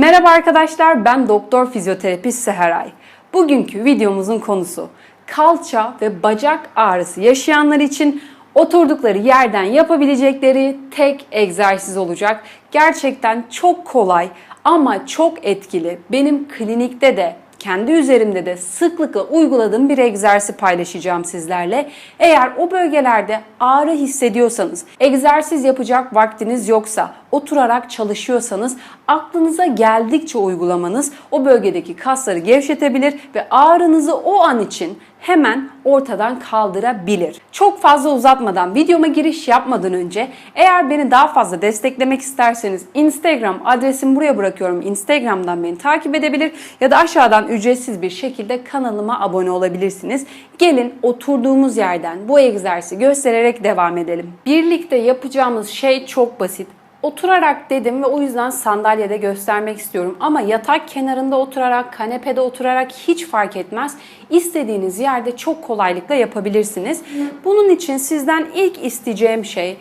Merhaba arkadaşlar, ben doktor fizyoterapist Seheray. Bugünkü videomuzun konusu kalça ve bacak ağrısı yaşayanlar için oturdukları yerden yapabilecekleri tek egzersiz olacak. Gerçekten çok kolay ama çok etkili. Benim klinikte de kendi üzerimde de sıklıkla uyguladığım bir egzersiz paylaşacağım sizlerle. Eğer o bölgelerde ağrı hissediyorsanız, egzersiz yapacak vaktiniz yoksa, oturarak çalışıyorsanız aklınıza geldikçe uygulamanız o bölgedeki kasları gevşetebilir ve ağrınızı o an için hemen ortadan kaldırabilir. Çok fazla uzatmadan videoma giriş yapmadan önce eğer beni daha fazla desteklemek isterseniz Instagram adresimi buraya bırakıyorum. Instagram'dan beni takip edebilir ya da aşağıdan ücretsiz bir şekilde kanalıma abone olabilirsiniz. Gelin oturduğumuz yerden bu egzersizi göstererek devam edelim. Birlikte yapacağımız şey çok basit. Oturarak dedim ve o yüzden sandalyede göstermek istiyorum. Ama yatak kenarında oturarak, kanepede oturarak hiç fark etmez. İstediğiniz yerde çok kolaylıkla yapabilirsiniz. Bunun için sizden ilk isteyeceğim şey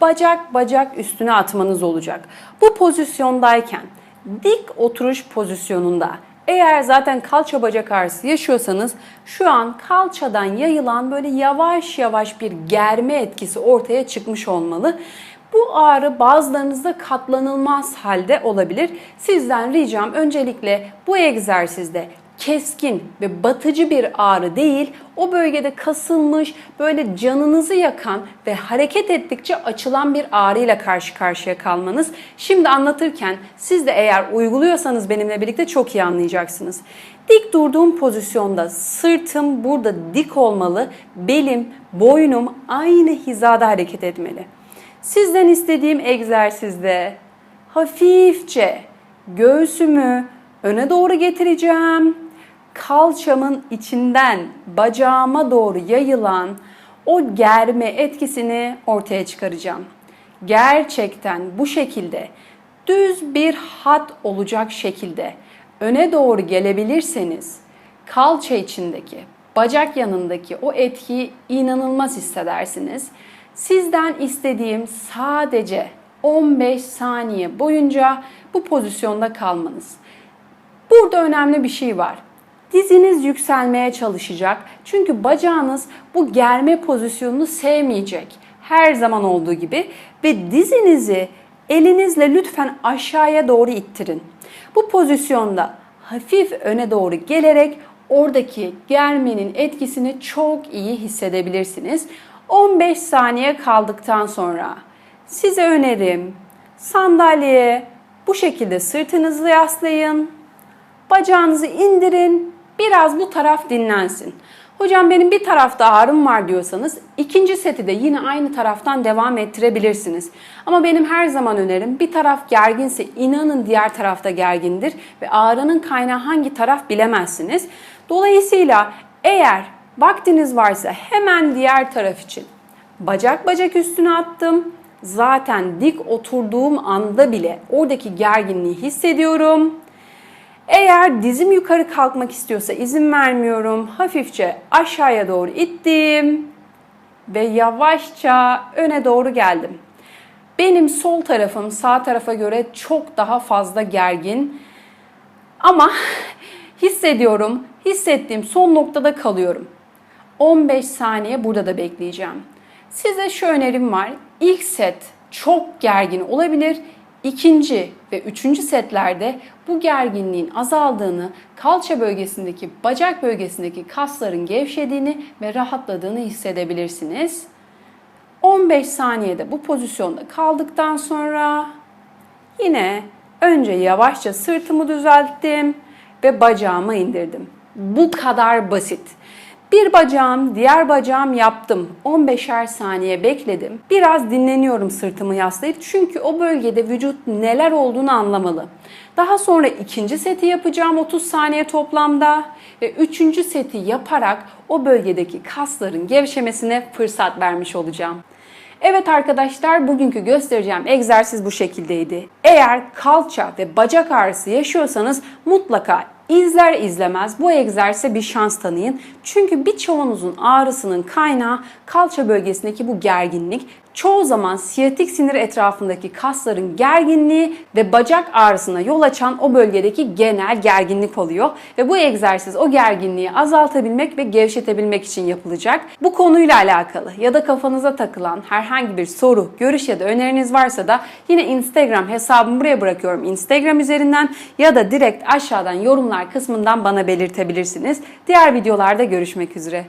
bacak bacak üstüne atmanız olacak. Bu pozisyondayken dik oturuş pozisyonunda eğer zaten kalça bacak ağrısı yaşıyorsanız şu an kalçadan yayılan böyle yavaş yavaş bir germe etkisi ortaya çıkmış olmalı. Bu ağrı bazılarınızda katlanılmaz halde olabilir. Sizden ricam öncelikle bu egzersizde keskin ve batıcı bir ağrı değil, o bölgede kasılmış, böyle canınızı yakan ve hareket ettikçe açılan bir ağrıyla karşı karşıya kalmanız. Şimdi anlatırken siz de eğer uyguluyorsanız benimle birlikte çok iyi anlayacaksınız. Dik durduğum pozisyonda sırtım burada dik olmalı, belim, boynum aynı hizada hareket etmeli. Sizden istediğim egzersizde hafifçe göğsümü öne doğru getireceğim. Kalçamın içinden bacağıma doğru yayılan o germe etkisini ortaya çıkaracağım. Gerçekten bu şekilde düz bir hat olacak şekilde öne doğru gelebilirseniz kalça içindeki, bacak yanındaki o etkiyi inanılmaz hissedersiniz. Sizden istediğim sadece 15 saniye boyunca bu pozisyonda kalmanız. Burada önemli bir şey var. Diziniz yükselmeye çalışacak. Çünkü bacağınız bu germe pozisyonunu sevmeyecek. Her zaman olduğu gibi ve dizinizi elinizle lütfen aşağıya doğru ittirin. Bu pozisyonda hafif öne doğru gelerek oradaki germenin etkisini çok iyi hissedebilirsiniz. 15 saniye kaldıktan sonra size önerim sandalyeye bu şekilde sırtınızı yaslayın. Bacağınızı indirin. Biraz bu taraf dinlensin. Hocam benim bir tarafta ağrım var diyorsanız ikinci seti de yine aynı taraftan devam ettirebilirsiniz. Ama benim her zaman önerim bir taraf gerginse inanın diğer tarafta gergindir ve ağrının kaynağı hangi taraf bilemezsiniz. Dolayısıyla eğer vaktiniz varsa hemen diğer taraf için bacak bacak üstüne attım. Zaten dik oturduğum anda bile oradaki gerginliği hissediyorum. Eğer dizim yukarı kalkmak istiyorsa izin vermiyorum. Hafifçe aşağıya doğru ittim ve yavaşça öne doğru geldim. Benim sol tarafım sağ tarafa göre çok daha fazla gergin. Ama hissediyorum, hissettiğim son noktada kalıyorum. 15 saniye burada da bekleyeceğim. Size şu önerim var. İlk set çok gergin olabilir. İkinci ve üçüncü setlerde bu gerginliğin azaldığını, kalça bölgesindeki, bacak bölgesindeki kasların gevşediğini ve rahatladığını hissedebilirsiniz. 15 saniyede bu pozisyonda kaldıktan sonra yine önce yavaşça sırtımı düzelttim ve bacağımı indirdim. Bu kadar basit. Bir bacağım, diğer bacağım yaptım. 15'er saniye bekledim. Biraz dinleniyorum sırtımı yaslayıp çünkü o bölgede vücut neler olduğunu anlamalı. Daha sonra ikinci seti yapacağım 30 saniye toplamda ve üçüncü seti yaparak o bölgedeki kasların gevşemesine fırsat vermiş olacağım. Evet arkadaşlar bugünkü göstereceğim egzersiz bu şekildeydi. Eğer kalça ve bacak ağrısı yaşıyorsanız mutlaka İzler izlemez bu egzersize bir şans tanıyın. Çünkü birçoğunuzun ağrısının kaynağı kalça bölgesindeki bu gerginlik. Çoğu zaman siyatik sinir etrafındaki kasların gerginliği ve bacak ağrısına yol açan o bölgedeki genel gerginlik oluyor. Ve bu egzersiz o gerginliği azaltabilmek ve gevşetebilmek için yapılacak. Bu konuyla alakalı ya da kafanıza takılan herhangi bir soru, görüş ya da öneriniz varsa da yine Instagram hesabımı buraya bırakıyorum. Instagram üzerinden ya da direkt aşağıdan yorumlar kısmından bana belirtebilirsiniz. Diğer videolarda görüşmek üzere.